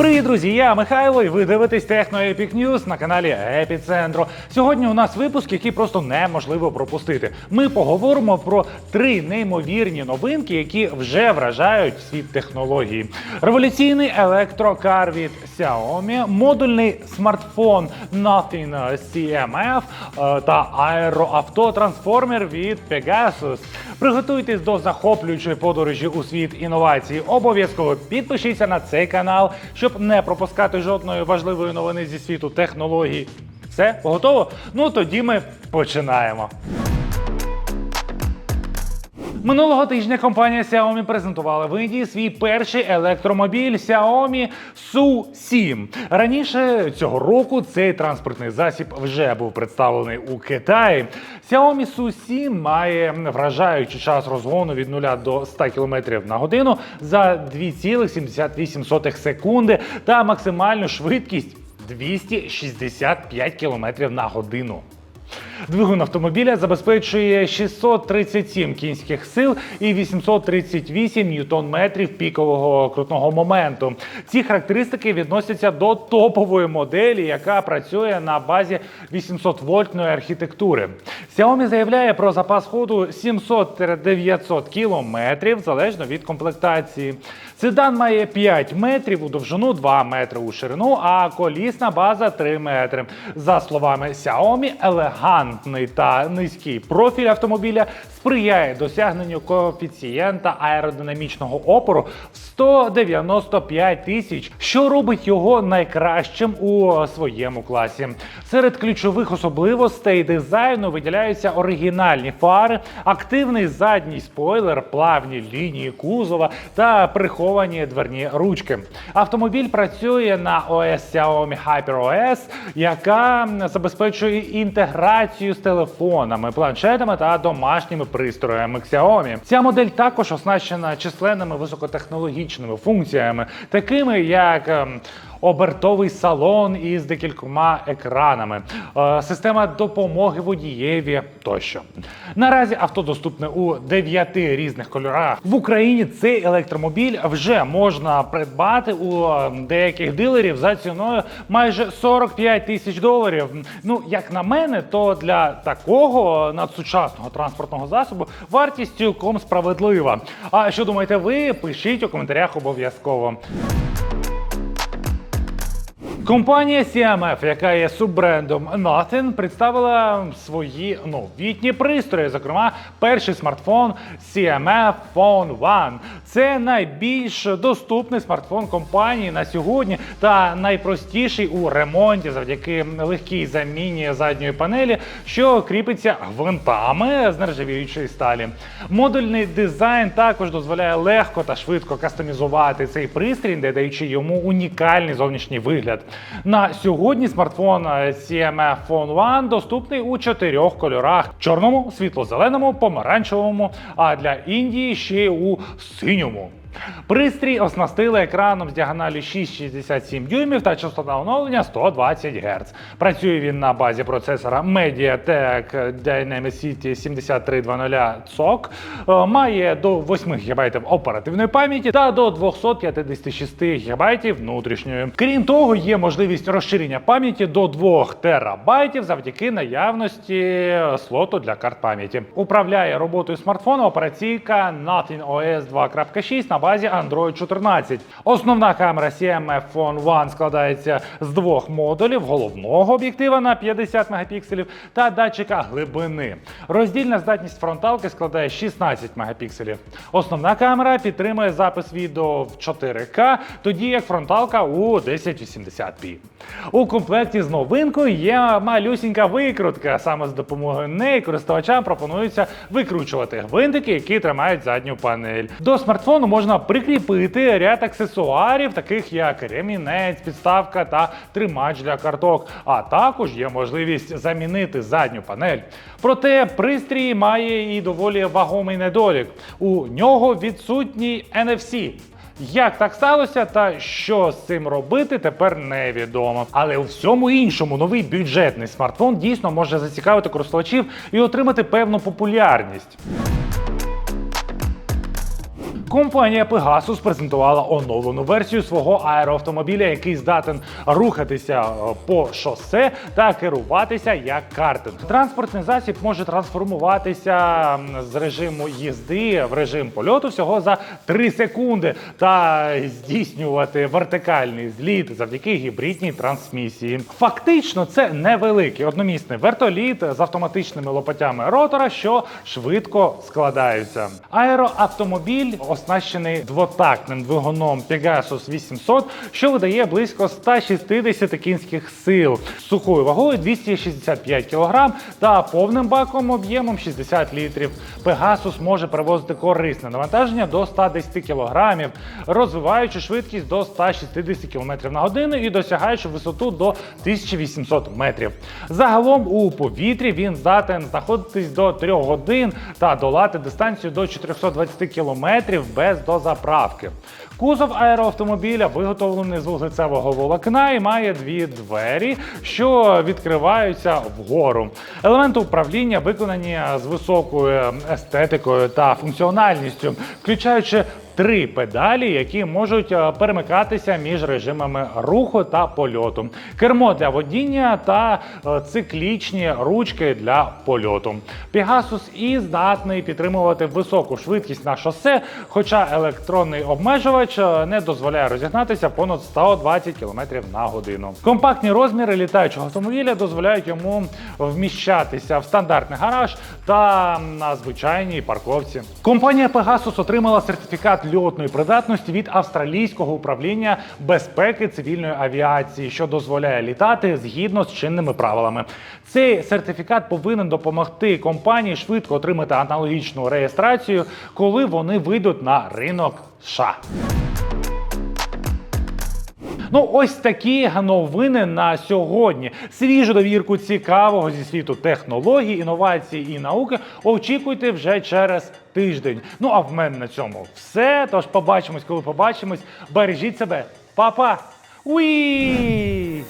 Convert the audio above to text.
Привіт, друзі! Я Михайло, і ви дивитесь Техно Epic News на каналі Епіцентру. Сьогодні у нас випуск, який просто неможливо пропустити. Ми поговоримо про три неймовірні новинки, які вже вражають світ технології: революційний електрокар від Xiaomi, модульний смартфон Nothing CMF е, та аероавтотрансформер від Pegasus. Приготуйтесь до захоплюючої подорожі у світ інновацій. Обов'язково підпишіться на цей канал, щоб не пропускати жодної важливої новини зі світу технологій. Все, готово? Ну тоді ми починаємо. Минулого тижня компанія Xiaomi презентувала в Індії свій перший електромобіль Xiaomi SU7. Раніше цього року цей транспортний засіб вже був представлений у Китаї. Xiaomi SU7 має вражаючий час розгону від 0 до 100 км на годину за 2,78 секунди та максимальну швидкість 265 км на годину. Двигун автомобіля забезпечує 637 кінських сил і 838 ньютон-метрів пікового крутного моменту. Ці характеристики відносяться до топової моделі, яка працює на базі 800-вольтної архітектури. Xiaomi заявляє про запас ходу 700-900 кілометрів залежно від комплектації. Седан має 5 метрів у довжину, 2 метри у ширину, а колісна база 3 метри. За словами Xiaomi, елегантний та низький профіль автомобіля сприяє досягненню коефіцієнта аеродинамічного опору в 195 тисяч, що робить його найкращим у своєму класі. Серед ключових особливостей дизайну виділяються оригінальні фари, активний задній спойлер, плавні лінії кузова та приховані дверні ручки. Автомобіль працює на OS Xiaomi HyperOS, яка забезпечує інтеграцію з телефонами, планшетами та домашніми пристроями Xiaomi. Ця модель також оснащена численними високотехнологічними функціями, такими як ем, Обертовий салон із декількома екранами, е, система допомоги водієві тощо. Наразі авто доступне у дев'яти різних кольорах. В Україні цей електромобіль вже можна придбати у е, деяких дилерів за ціною майже 45 тисяч доларів. Ну, як на мене, то для такого надсучасного транспортного засобу вартість цілком справедлива. А що думаєте ви? Пишіть у коментарях обов'язково. Компанія CMF, яка є суббрендом Nothing, представила свої новітні пристрої. Зокрема, перший смартфон CMF Phone One. Це найбільш доступний смартфон компанії на сьогодні та найпростіший у ремонті завдяки легкій заміні задньої панелі, що кріпиться гвинтами з нержавіючої сталі. Модульний дизайн також дозволяє легко та швидко кастомізувати цей пристрій, додаючи йому унікальний зовнішній вигляд. На сьогодні смартфон е, CMF Phone One доступний у чотирьох кольорах: чорному, світло-зеленому, помаранчевому, а для Індії ще й у синьому. Пристрій оснастили екраном з діагоналю 6,67 дюймів та частота оновлення 120 Гц. Працює він на базі процесора MediaTek Dimensity 7320 SoC, Е, має до 8 ГБ оперативної пам'яті та до 256 ГБ внутрішньої. Крім того, є можливість розширення пам'яті до 2 ТБ завдяки наявності слоту для карт пам'яті. Управляє роботою смартфону операційка Nothing OS 2.6 на базі Android 14. Основна камера CMF Phone One складається з двох модулів: головного об'єктива на 50 мегапікселів та датчика глибини. Роздільна здатність фронталки складає 16 мегапікселів. Основна камера підтримує запис відео в 4К, тоді як фронталка у 1080p. У комплекті з новинкою є малюсінька викрутка. Саме з допомогою неї користувачам пропонується викручувати гвинтики, які тримають задню панель. До смартфону можна прикріпити ряд аксесуарів, таких як ремінець, підставка та тримач для карток. А також є можливість замінити задню панель. Проте пристрій має і доволі вагомий недолік. У нього відсутній NFC. Як так сталося, та що з цим робити, тепер невідомо. Але у всьому іншому новий бюджетний смартфон дійсно може зацікавити користувачів і отримати певну популярність. Компанія Pegasus презентувала оновлену версію свого аероавтомобіля, який здатен рухатися е, по шосе та керуватися як картинг. Транспортний засіб може трансформуватися з режиму їзди в режим польоту всього за 3 секунди та здійснювати вертикальний зліт завдяки гібридній трансмісії. Фактично, це невеликий одномісний вертоліт з автоматичними лопатями ротора, що швидко складаються. Аероавтомобіль оснащений двотактним двигуном Pegasus 800, що видає близько 160 кінських сил сухою вагою 265 кг та повним баком об'ємом 60 літрів. Pegasus може перевозити корисне навантаження до 110 кг, розвиваючи швидкість до 160 км на годину і досягаючи висоту до 1800 метрів. Загалом у повітрі він здатен знаходитись до 3 годин та долати дистанцію до 420 км без дозаправки. Кузов аероавтомобіля виготовлений з вуглецевого волокна і має дві двері, що відкриваються вгору. Елементи управління виконані з високою естетикою та функціональністю, включаючи три педалі, які можуть е, перемикатися між режимами руху та польоту, кермо для водіння та е, циклічні ручки для польоту. Pegasus І здатний підтримувати високу швидкість на шосе, хоча електронний обмежувач е, не дозволяє розігнатися понад 120 км на годину. Компактні розміри літаючого автомобіля дозволяють йому вміщатися в стандартний гараж та на звичайній парковці. Компанія Pegasus отримала сертифікат льотної придатності від австралійського управління безпеки цивільної авіації, що дозволяє літати згідно з чинними правилами. Цей сертифікат повинен допомогти компанії швидко отримати аналогічну реєстрацію, коли вони вийдуть на ринок США. Ну, ось такі новини на сьогодні. Свіжу довірку цікавого зі світу технологій, інновацій і науки очікуйте вже через тиждень. Ну а в мене на цьому все. Тож побачимось, коли побачимось. Бережіть себе, Па-па! Уї!